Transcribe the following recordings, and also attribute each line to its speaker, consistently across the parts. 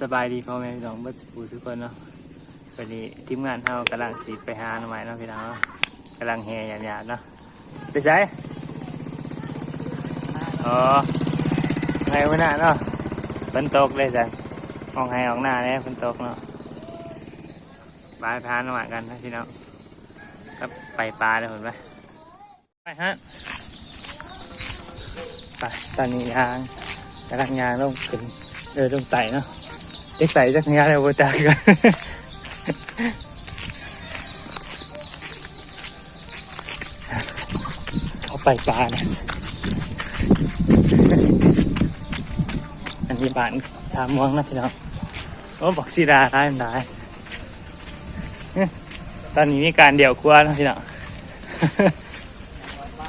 Speaker 1: สบายดีพ่อแม่พี่น้องเบิดสปูทุกคนเนาะวันนี้ทีมงานเฮากำลังสีไปหาหน่อไม้เนาะพี่น้องเนาะกำลังแห่หยาดๆเนาะไปใช้อ๋อไงวะน่ะเนาะฝนตกเลยจ้ะออกให้ออกหน้าเนี่ยฝนตกเนาะบายพาหน่อไม้กันนะพี่น้องครับไปปลาเลยเห็นไหมไปฮะไปตอนนี้ยางกำลังยางลงขึ้นเออต้องไต่เนาะ เด็กไต่จักรยานเลยโบจากกันเอาไปปลาเนี่ยอันนี้บ้านทามม่วงนะพี่น้องโอ้บอกสีดาได้ไม่ได้ตอนนี้มีการเดี่ยวครัวนะพี่น้อง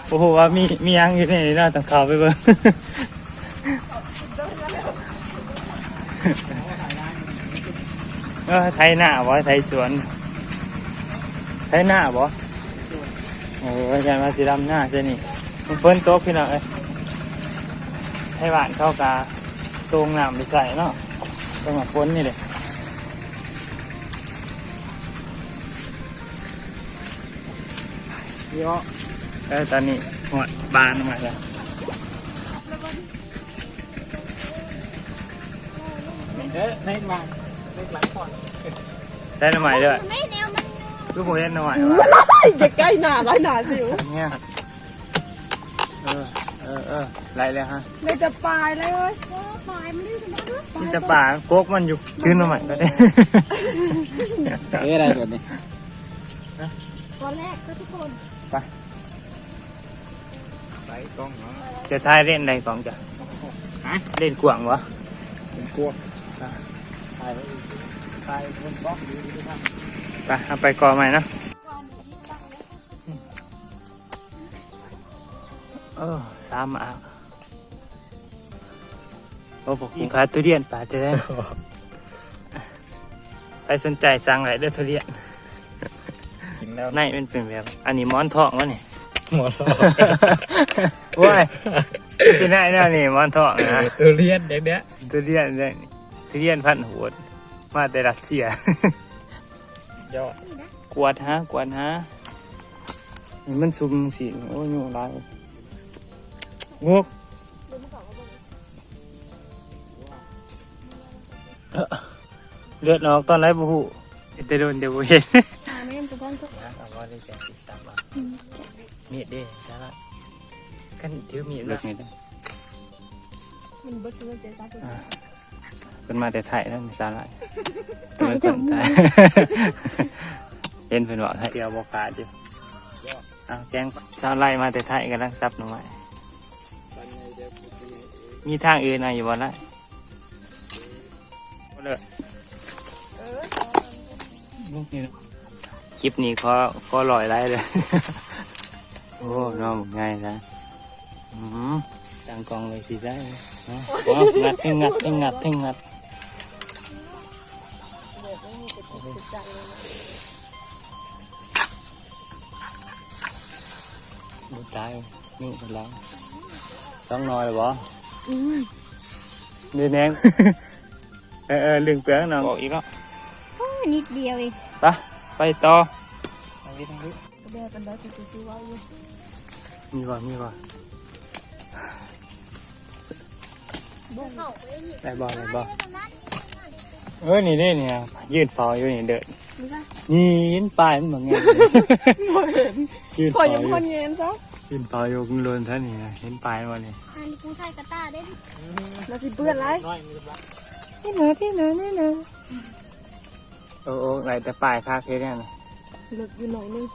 Speaker 1: โอ้โหว่ามีมียังอยู่ในนี้นะต้องเข้าไปเบิ่ง เออไทยหน้าบ่ไทยสวน ไทยหน้าบ่โอ้ยอาจารย์มาสีดำหน้าใช่นี่มันเพิ่นโต๊ะพี่น้องเอ้ยให้หวานเข้ากาตรงน้ำไปใส่เนาะต้องมาพ้นนี่เลยเยอะเออตอนนี้หัวบานมาแล้ว
Speaker 2: เอ๊ะในมาน
Speaker 1: ได้หน่อไม้ด้วย
Speaker 3: ไม่แนวมัน
Speaker 1: ลูกผมเล่นหน่อไม้วะ
Speaker 4: อย่าใกล้หนาร้อยหนาสิว
Speaker 1: เนี่ยเออเออเออไรเลยฮะ
Speaker 4: ไม่จะปลายเลยเว้ย
Speaker 3: โอ้ปลายมันดื้อขึ้นมาด้วย
Speaker 1: ที่จะป่าโกกมันอยู่ขึ้นมาใหม่ก็ได้
Speaker 2: เอ๊ะอะไรแบบนี้
Speaker 3: ตอนแรกก็ทุกคน
Speaker 2: ใส่กล้องเนาะ
Speaker 1: จะทายเล่นอะไรกองจ้ะ
Speaker 2: ฮะ
Speaker 1: เล่นกวางวะ
Speaker 2: เป็นกลัว ถ่ายไว้ถ่ายบนบล็อกดูดูครับ
Speaker 1: ไปเอาไปกอใหม่นะเออสามอะโอ้บอกกินขาทุเรียนป่าจะได้ใครสนใจสั่งอะไรเด้อทุเรียน
Speaker 2: กินแล้ว
Speaker 1: ในมันเป็นแบบ อันนี้หมอนทองวะนี่
Speaker 2: หมดแล้ว
Speaker 1: ว้ายที่ไหนเนี่ยนี่หมอนทองนะ
Speaker 2: ตัวเลียนเด็กเนี้ย
Speaker 1: ทุเรียนเนี่ย ทุเรียนพันธุ์โหดมาแต่รัสเซีย
Speaker 2: ยอด
Speaker 1: กวาดฮะกวาดฮะนี่มันซุ่มสิโอ้ยยุ่งร้ายงกเอ้อเลือดออกตอนไรบุหูแต่โดนเดี๋ยวบ่เห็น
Speaker 3: อ่าแม่นตัวบ้านก็
Speaker 1: นะเอาว่าได้แจกสิบสามบาทมีดเด้จ้าละกันถือมีดเลิกนี่ได้
Speaker 4: มันเบิดตัวเจ๊ซักเลย
Speaker 1: เป็นมาแต่ไทยนั่นสาระตัวเป็นคนไทยเห็นเป็นว่าไทยเดียวบอกขาดอยู่เอาแกงชาวไร่มาแต่ไทยกันลังซับหน่อไม้มีทางอื่นอะไรอยู่บ่ละบ่เลยลูกนี่นะคลิปนี้ขอขอลอยไล่เลย โอ้น้องง่ายนะอืม ตั้งกองเลยสิได้เนาะเอางัดให้งัดให้งัดให้งัดบุตายนี่เป็นแล้ วต้องนอนเลยบ่
Speaker 3: อืม
Speaker 1: เดือนแนงเออเออลืมเปลือกน้องบอกอีกแล้ว
Speaker 3: โอ้ยนิดเดียวเอง
Speaker 1: ไปไปต่อ
Speaker 2: ทางนี้ทางนี้
Speaker 4: แม่เป็นได้สิซื้อไว้อยู่
Speaker 1: มีบ่มีบ่
Speaker 3: เข้าไปนี่
Speaker 1: ได้บ่ได้บ่เออนี่เด้เนี่ยยืนเฝ้าอยู่นี่เดิน
Speaker 3: มีป่ะ
Speaker 1: นี่เห็นปลายมันบ่ไงยืน
Speaker 4: ขอ
Speaker 1: เฝ้า
Speaker 4: ยัง
Speaker 1: อ
Speaker 4: ค
Speaker 1: ยู่
Speaker 4: นเงินซะ
Speaker 1: ยืนเฝ้าอยู่คุณโลนท่านนี่นะเห็นปลายบ่นี่
Speaker 3: อันนี้กูใส่กระต้าได้ดิ
Speaker 4: มาสิเปื้อนไร
Speaker 2: น้อยมีกำลัง
Speaker 4: นี่นะนี่นะนี่นะ
Speaker 1: โอ้โอ้ไหลแต่ปลายคาเคเนี่ยนะ
Speaker 4: หลุดอยู่หน่อยนึง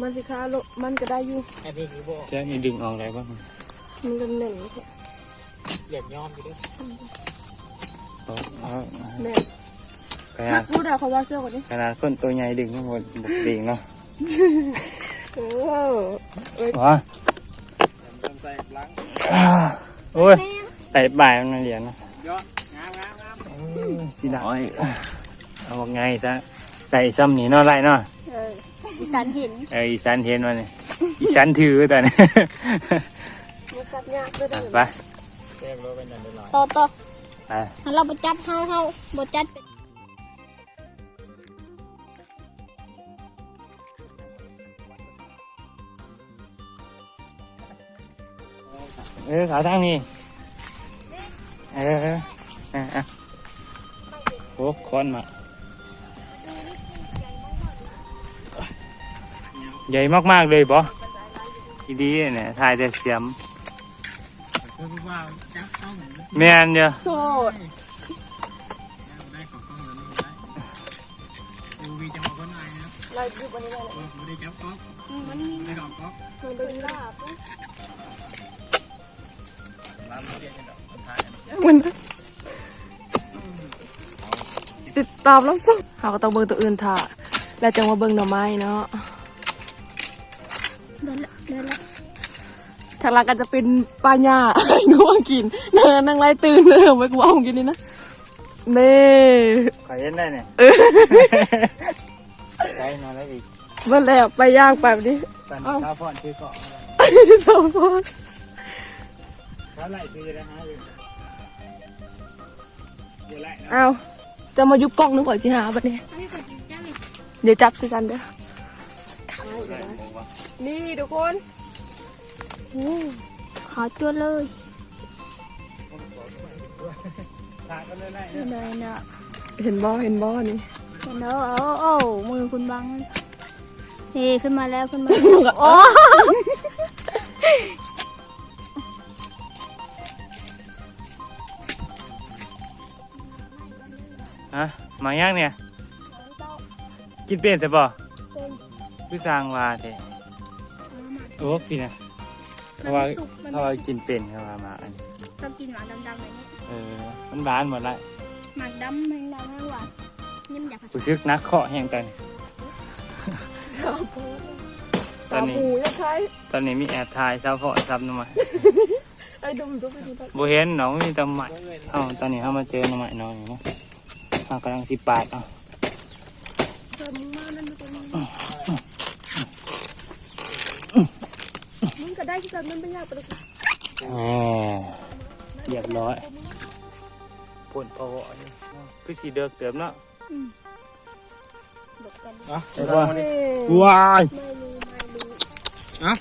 Speaker 4: มันสิคะลุมันก็ได้อยู่
Speaker 2: อันนี้คือโบ
Speaker 1: เจ้านี่ดึงออกได้บ่
Speaker 4: มันก็แน่น
Speaker 2: เหลี่ยมย้อมอยู่ด้วย
Speaker 1: เอาเอา
Speaker 4: แน่น
Speaker 1: ขนา
Speaker 4: นั
Speaker 1: ด
Speaker 4: กพูดอะเขาว่าเสื้อก่อนดิ
Speaker 1: ขนาดคนตัวใหญ่ดึงทั้งหมดบุกดิ่งเนาะ
Speaker 4: เออ
Speaker 1: ว้า
Speaker 2: เติมใส่หลัง
Speaker 1: โอ้ย
Speaker 3: แม่ง
Speaker 1: ใส่บ่ายมันเหรียญนะ
Speaker 2: ยอดงามงามงาม
Speaker 1: สีดำเอาว่าไงซะใส่ซ้ำนี่เนาะไรเนาะ
Speaker 3: เอออีสันเห็น
Speaker 1: เอออีสันเห็นมาเนี่ยอีสันถือแต่เนี่ย
Speaker 4: มันซับยากด้วย
Speaker 1: อะ
Speaker 4: เด้อ
Speaker 1: ไป
Speaker 2: แจ้งรถเป็นอันเดียหน่อย
Speaker 3: ต่อต่อ
Speaker 1: ไป
Speaker 3: ถ้าเราบ่จับเฮาเฮาบ่จัดเอ
Speaker 1: อขาทางนี้เออเออเออโอ้คอนมาใหญ่มากๆเลยบอทีดีเนี่ยถ่ายแต่เสียม
Speaker 2: เพิ่มว่าจับต้อง
Speaker 1: แม่นเดียว
Speaker 4: โสด
Speaker 2: ได้ของต้องเหมือนได้ดูวีจะมาคนไหนนะ
Speaker 4: ลายดูวันนี้เลย
Speaker 2: ไม่ได้จับก๊อก
Speaker 3: มันมี
Speaker 2: ไม่ได้ก๊อก
Speaker 4: มันเป็นลาบ
Speaker 2: ร้านเรียนกันดอกคนไทย
Speaker 4: มันติดตามรับส่งเขาก็ต้องเบิ่งตัวอื่นถ่าแล้วจังว่าเบิ่งหน่อไม้เนาะ ทางหลังก็จะเป็นปลาหญ้างัวกินนางนางไล่ตื่นเลยเอาไว้กูเอาของกินนี่นะเน่
Speaker 1: ขอเย็นได้เนี่ยใช้มาแล้วอีก
Speaker 4: เมื่อแล้วไปย่างแบบนี้
Speaker 1: ตอนนี้ข้าวพอนชื่อเกาะ
Speaker 4: สองคน
Speaker 1: ข้าวไหลซื้อจะได้หาอยู่เดี๋ยวไล่นะ
Speaker 4: เอาจะมายุบกล้องนึกว่าจิหาบัดนี้
Speaker 3: เอาให้กดจับเลย
Speaker 4: เดี๋ยวจับสิซันเด้อ
Speaker 1: ไล่หมูวะ
Speaker 4: นี่ทุกคน โอ้
Speaker 3: ขอตัวเลย
Speaker 1: ทางก็เลยไล่
Speaker 3: เลยเนาะ
Speaker 4: เห็นบ่เห็นบ่นี่
Speaker 3: เห็นแล้วโอ้โอ้มือคุณบังนี่ขึ้นมาแล้วขึ้นมาแล้วโอ้
Speaker 1: ฮะมาย่างเนี่ย กินเป็นใช่ป่ะคือสร้างว่าเถอะโอ้พี่นะ เขาว่าเขาว่ากินเป็นเขาว่ามาอันนี้
Speaker 3: ต้องกินหวานดำๆแบบนี้
Speaker 1: เออมันหวานหมดละ
Speaker 3: หมักดำแมงดำให้หวานยิ่มอยาก
Speaker 1: กูซึกนักเคาะแห่งตอนนี้
Speaker 4: สาวปู
Speaker 1: ตอ
Speaker 4: สานว
Speaker 1: นี้
Speaker 4: ปูยังใช้
Speaker 1: ตอนนี้มีแอบถ่ายเช้าเพาะซับหน้ำใหม่
Speaker 4: ไอ้ดมทุกที
Speaker 1: โบเห็นน้องมีแตำใหม่เอ้าตอนนี้เขามาเจอหน้ำใหม่น้องอยู่เนาะเขากำลังสิปาดเอะ
Speaker 4: เติมมานั่นมาตรงนี้ งก็ได้ที่กันมันไม่ยากไปเลย
Speaker 1: แหมเรียบร้อยปนพอนี่คือสีเดือกเติมเนาะ
Speaker 3: ดกกัน
Speaker 2: อะ
Speaker 1: เห็นป่ะว้าย
Speaker 4: ไม่รู้ไม่รู้
Speaker 2: อะ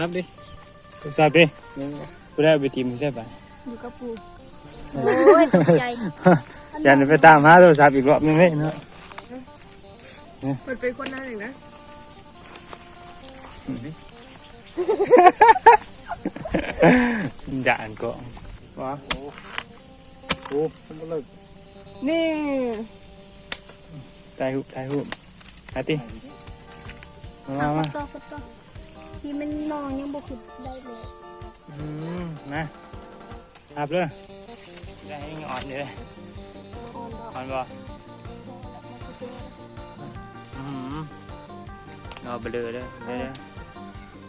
Speaker 2: รับดิ
Speaker 1: กูทราบดิกูได้เอาไปทีมใช่ปะ
Speaker 4: อยู่กับปู
Speaker 3: โอ้ยตกใจ
Speaker 1: อย่าไปตามหาโทรศัพท์อีกรอบนึงเลยเนาะ
Speaker 4: มันเป็นคนนั้นเองนะ
Speaker 1: ด่านก็
Speaker 2: ว้าโอ้โหมันเลิก
Speaker 4: นี่
Speaker 1: ถ่ายรูปถ่ายรูปถ่ายติมา
Speaker 3: เอา
Speaker 1: มา
Speaker 3: ก็ก็ก็ที่มันนอนยังบ่ขึ้นได้เลย
Speaker 1: อืมนะอาบเลยได้ให้อ่อนเลยอ่อนบ่อืมเอาไปเลยเด้อเด้อเด้อเ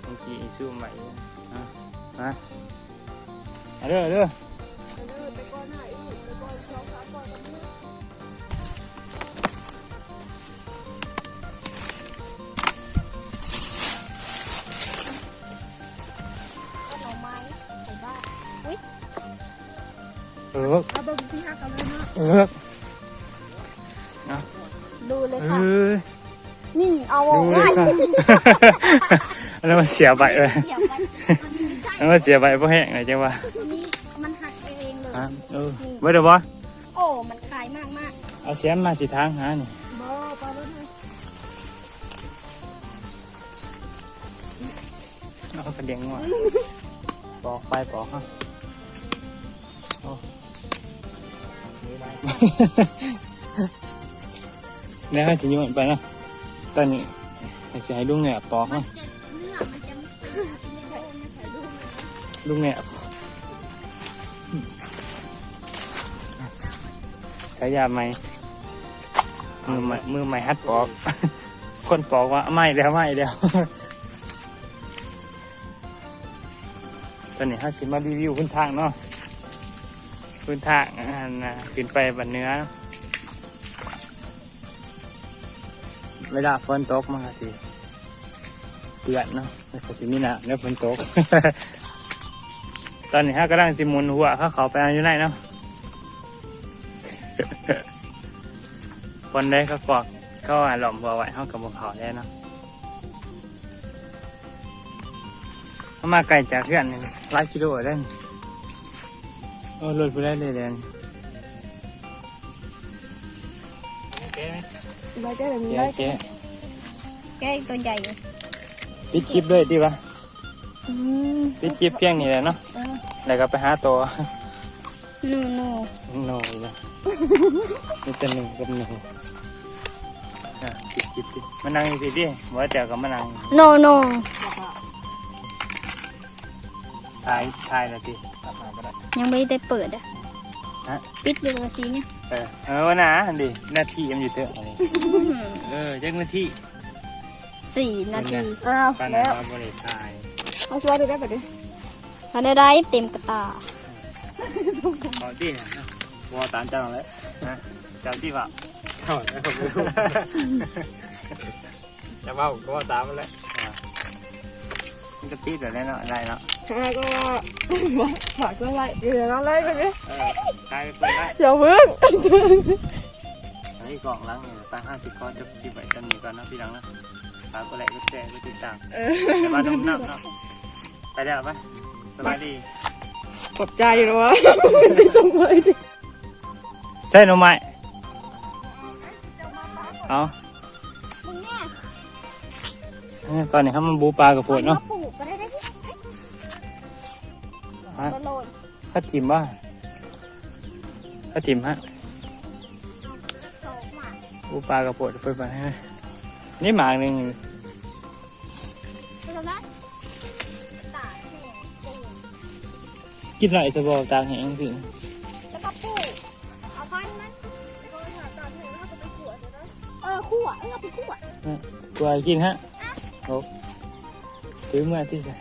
Speaker 1: มื่อกี้อีซูมใหม่อะมาเอาเด้อเด้อ
Speaker 4: ไปก่อนหน้าอีกไปก่อนสองสามก่อน
Speaker 3: ก็หน่อไม้ใส่บ้าน
Speaker 1: เออ
Speaker 4: เอาไปที่หักกันเลยเนาะ
Speaker 1: เออ
Speaker 3: ดูเลย
Speaker 1: เอ
Speaker 3: ค่ะ
Speaker 1: อ
Speaker 3: นี่เอา
Speaker 1: ดูเลยค่ะอันนั้น มันเสียใบเลย
Speaker 3: เดี๋ยวมัน
Speaker 1: อันนั้นมันเสียใบเพราะแห้งไงจังวะ
Speaker 3: อันนี้มันหักเองเลย
Speaker 1: อะเออไว้เดี๋ยวบ่
Speaker 3: โอ้ มันคลายมากมาก
Speaker 1: เอาเสียมมาสิทางหานี่
Speaker 4: บ่ไปรถให้
Speaker 1: เอากระเดียงมาปอกไปปอกฮะโอ้แล้วให้จะโยนไปนะตอนนี้ให้สิให้ลุงเนี่ยปอก
Speaker 3: มั
Speaker 1: ฮะ
Speaker 3: นจะเนื้อมันจะไม่เป็นไม่ใส่ลูก
Speaker 1: ลุงเนี่ยใช้ยาไหมมือใหม่มือใหม่ฮัดปอก คนปอกว่าไม่แล้วไม่แล้ว ตอนนี้ฮัสิมารีวิวพื้นทางเนาะพื้นทางอันนะขึ้นไปบันเนื้อ เวลาฝนตกมันก็สิ ปื้อนเนาะมันก็สิมีน้ำแล้วฝนตก ตอนนี้ฮะกำลังสิหมุนหัวเข้าเขาไปอยู่ไหนเนาะ คนได้ก็กวักก็อ่าหล่อมบัวไหวห้องกับบัวเขาได้เนาะเขามาไกลจากเพื่อนนี่หลายกิโลได้นี่โอ้รถไปได้เลยเดนโอเคไหม
Speaker 4: ได้แค่แบบ
Speaker 1: โอ
Speaker 4: นี้
Speaker 1: เค
Speaker 4: ได้
Speaker 1: โอเค
Speaker 3: แกะตัวใหญ่เลย
Speaker 1: ปิดคลิปด้วยดีปะ
Speaker 3: อืม
Speaker 1: ปิดคลิปเพียงนี้แหละเนาะ
Speaker 3: เออ
Speaker 1: แล้วก็ไปหาตัว
Speaker 3: หนูหนู
Speaker 1: หนูนะนี่จะหนึ่งกับหนึ่งอะปิดคลิปดิมานั่งสิดิว่าเจอกับมานั่ง
Speaker 3: โนโน
Speaker 1: ถ่ายถ่ายนะทีตัดมาก็ได้
Speaker 3: ยังไม่ได้เปิดอะ
Speaker 1: ฮะ
Speaker 3: ปิดอยู่กับสีเนี่ย
Speaker 1: เออเออวะนะอันดิหน้าที่มันอยู่เถอะอันนี้เออยังหน้าที่
Speaker 3: สี่นาที
Speaker 4: อ้าว
Speaker 1: ปาน
Speaker 4: แล้ว
Speaker 1: เราบริถ่าย
Speaker 4: เอาช่วยดูได้แบบนี้
Speaker 3: ถ้าได้ได้เต็มกระตา
Speaker 1: ขอที่นะวอตามจังเลยนะจำที่ว่า
Speaker 2: เข้าแล้วผมรู้จะว่าผมก็ว่าตามมันแหละ
Speaker 1: มันจะปิดแบบนี้เนาะได้เนาะ
Speaker 4: แล้วก็ฝากเรื่องอะไรอยู่ในนั้นเลยแบบนี้
Speaker 1: เออถ่ายไปได้
Speaker 4: อย่าเพิ่ง
Speaker 1: อันนี้กล่องล้างเนี่ยตั้งห้าสิบก้อนจะจิบไว้กันหนึ่งก่อนนะพี่หลังนะ ฝากก็แหละก็แชร์ก็ติดตามแต่ว่าต้องนับเนาะไปแล้วปะสบายดี
Speaker 4: ขอบใจนะวะจะส่งไปดิ
Speaker 1: ใช่หนูไหมเอา
Speaker 3: มึงเนี่ย
Speaker 1: เออตอนนี้เขามันบูปลากระโพดเนาะ
Speaker 3: ปลูกก็ได้ได้ที่
Speaker 1: ฮะ
Speaker 3: ก็โรย
Speaker 1: ถ้าทิมว่าถ้าทิมฮะ
Speaker 3: โตมา
Speaker 1: บูปลากระโพดไปไปให้ นี่หมากหนึ่ง
Speaker 3: คือทำนั้นตากแห้งปลูก
Speaker 1: กินหน่อยสบอตางแห้งถึง
Speaker 3: แล้วก็ปลูกเอาพันธุ์มันเออคั่วเออเอาไปคั่ว
Speaker 1: ตัวกินฮะโอ้ถือเมื่อที่ใส่